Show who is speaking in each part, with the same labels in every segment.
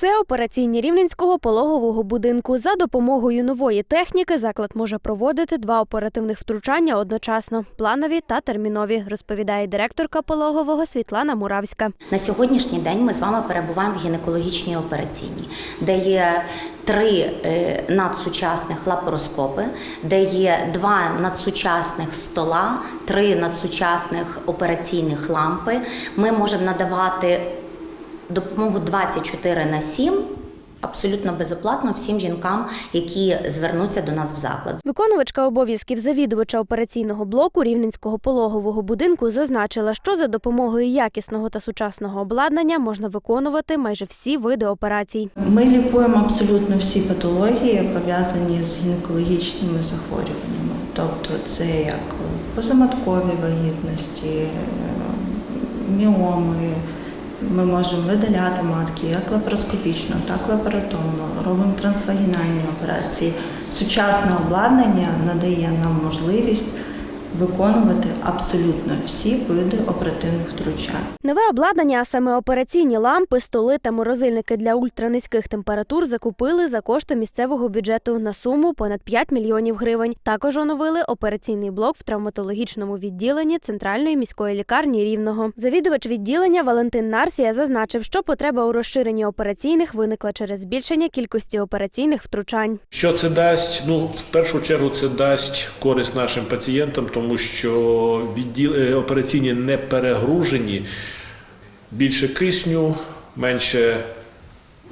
Speaker 1: Це операційні рівненського пологового будинку. За допомогою нової техніки заклад може проводити два оперативних втручання одночасно планові та термінові, розповідає директорка пологового Світлана Муравська.
Speaker 2: На сьогоднішній день ми з вами перебуваємо в гінекологічній операційній, де є три е, надсучасних лапароскопи, де є два надсучасних стола, три надсучасних операційних лампи. Ми можемо надавати допомогу 24 на 7 абсолютно безоплатно всім жінкам, які звернуться до нас в заклад.
Speaker 1: Виконувачка обов'язків завідувача операційного блоку рівненського пологового будинку зазначила, що за допомогою якісного та сучасного обладнання можна виконувати майже всі види операцій.
Speaker 3: Ми лікуємо абсолютно всі патології, пов'язані з гінекологічними захворюваннями. Тобто це як позаматкові вагітності, е, міоми. Ми можемо видаляти матки як лапароскопічно, так лапаратомно, робимо трансвагінальні операції. Сучасне обладнання надає нам можливість виконувати абсолютно всі види оперативних втручань.
Speaker 1: Нове обладнання, а саме операційні лампи, столи та морозильники для ультранизьких температур закупили за кошти місцевого бюджету на суму понад 5 мільйонів гривень. Також оновили операційний блок в травматологічному відділенні центральної міської лікарні Рівного. Завідувач відділення Валентин Нарсія зазначив, що потреба у розширенні операційних виникла через збільшення кількості операційних втручань.
Speaker 4: Що це дасть? Ну, в першу чергу, це дасть користь нашим пацієнтам, тому що відділ е, операційні не перегружені, більше кисню, менше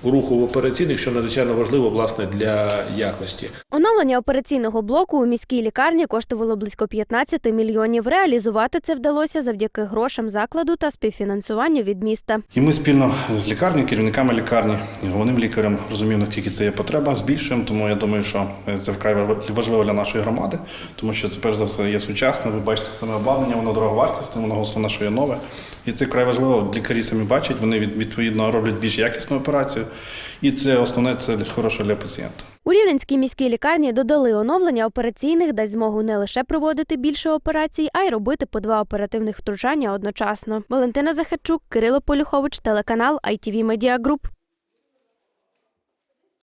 Speaker 4: руху в операційних, що надзвичайно важливо власне для якості.
Speaker 1: Оновлення операційного блоку у міській лікарні коштувало близько 15 мільйонів. Реалізувати це вдалося завдяки грошам закладу та співфінансуванню від міста.
Speaker 5: І ми спільно з лікарні, керівниками лікарні головним лікарем розуміємо, наскільки це є потреба, збільшуємо. Тому я думаю, що це вкрай важливо для нашої громади, тому що це перш за все є сучасне. Ви бачите саме обладнання, воно дороговартісне, воно основне, що є нове. І це вкрай важливо. Лікарі самі бачать, вони відповідно роблять більш якісну операцію. І це основне це хороше для пацієнта.
Speaker 1: У Рівненській міській лікарні додали оновлення операційних, дасть змогу не лише проводити більше операцій, а й робити по два оперативних втручання одночасно. Валентина Захарчук, Кирило Полюхович, телеканал ITV Media Group.